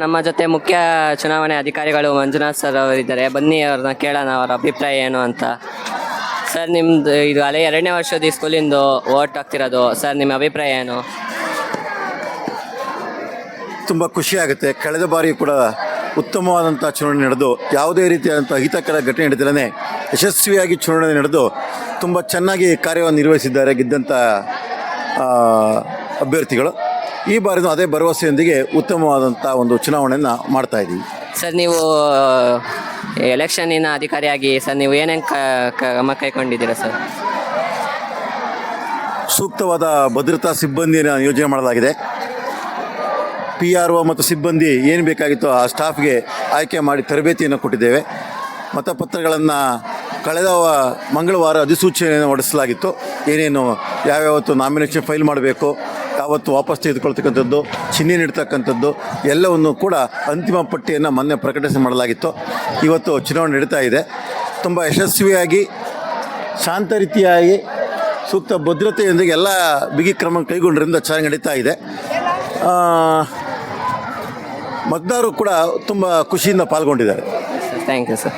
ನಮ್ಮ ಜೊತೆ ಮುಖ್ಯ ಚುನಾವಣೆ ಅಧಿಕಾರಿಗಳು ಮಂಜುನಾಥ್ ಸರ್ ಅವರಿದ್ದಾರೆ. ಬನ್ನಿ ಅವ್ರನ್ನ ಕೇಳೋಣ, ಅವರ ಅಭಿಪ್ರಾಯ ಏನು ಅಂತ. ಸರ್, ನಿಮ್ದು ಇದು ಅಲೆ ಎರಡನೇ ವರ್ಷದ ಈ ಸ್ಕೂಲಿಂದು ಓಟ್ ಆಗ್ತಿರೋದು ಸರ್, ನಿಮ್ಮ ಅಭಿಪ್ರಾಯ ಏನು? ತುಂಬ ಖುಷಿಯಾಗುತ್ತೆ ಕಳೆದ ಬಾರಿ ಕೂಡ ಉತ್ತಮವಾದಂಥ ಚುನಾವಣೆ ನಡೆದು, ಯಾವುದೇ ರೀತಿಯಾದಂಥ ಅಹಿತಕರ ಘಟನೆ ನಡೆದಿರೇ ಯಶಸ್ವಿಯಾಗಿ ಚುನಾವಣೆ ನಡೆದು, ತುಂಬ ಚೆನ್ನಾಗಿ ಕಾರ್ಯವನ್ನು ನಿರ್ವಹಿಸಿದ್ದಾರೆ ಗೆದ್ದಂಥ ಅಭ್ಯರ್ಥಿಗಳು. ಈ ಬಾರಿನೂ ಅದೇ ಭರವಸೆಯೊಂದಿಗೆ ಉತ್ತಮವಾದಂಥ ಒಂದು ಚುನಾವಣೆಯನ್ನು ಮಾಡ್ತಾ ಇದ್ದೀವಿ. ಸರ್ ನೀವು ಎಲೆಕ್ಷನ್ನಿನ ಅಧಿಕಾರಿಯಾಗಿ ಸರ್ ನೀವು ಏನೇನು ಕ್ರಮ ಕೈಗೊಂಡಿದ್ದೀರಾ ಸರ್? ಸೂಕ್ತವಾದ ಭದ್ರತಾ ಸಿಬ್ಬಂದಿಯನ್ನು ಯೋಜನೆ ಮಾಡಲಾಗಿದೆ. ಪಿ ಆರ್ ಒ ಮತ್ತು ಸಿಬ್ಬಂದಿ ಏನು ಬೇಕಾಗಿತ್ತು ಆ ಸ್ಟಾಫ್ಗೆ ಆಯ್ಕೆ ಮಾಡಿ ತರಬೇತಿಯನ್ನು ಕೊಟ್ಟಿದ್ದೇವೆ. ಮತಪತ್ರಗಳನ್ನು ಕಳೆದ ಮಂಗಳವಾರ ಅಧಿಸೂಚನೆಯನ್ನು ಹೊರಡಿಸಲಾಗಿತ್ತು. ಏನೇನು ಯಾವ್ಯಾವತ್ತು ನಾಮಿನೇಷನ್ ಫೈಲ್ ಮಾಡಬೇಕು ಯಾವತ್ತು ವಾಪಸ್ ತೆಗೆದುಕೊಳ್ತಕ್ಕಂಥದ್ದು ಚಿಹ್ನೆ ನೀಡ್ತಕ್ಕಂಥದ್ದು, ಎಲ್ಲವನ್ನು ಕೂಡ ಅಂತಿಮ ಪಟ್ಟಿಯನ್ನು ಮೊನ್ನೆ ಪ್ರಕಟಿಸಿ ಮಾಡಲಾಗಿತ್ತು. ಇವತ್ತು ಚುನಾವಣೆ ನಡೀತಾ ಇದೆ. ತುಂಬ ಯಶಸ್ವಿಯಾಗಿ, ಶಾಂತ ರೀತಿಯಾಗಿ, ಸೂಕ್ತ ಭದ್ರತೆಯೊಂದಿಗೆ ಎಲ್ಲ ಬಿಗಿ ಕ್ರಮ ಕೈಗೊಂಡ್ರಿಂದ ಚೆನ್ನಾಗಿ ನಡೀತಾ ಇದೆ. ಮತದಾರರು ಕೂಡ ತುಂಬ ಖುಷಿಯಿಂದ ಪಾಲ್ಗೊಂಡಿದ್ದಾರೆ. Thank you sir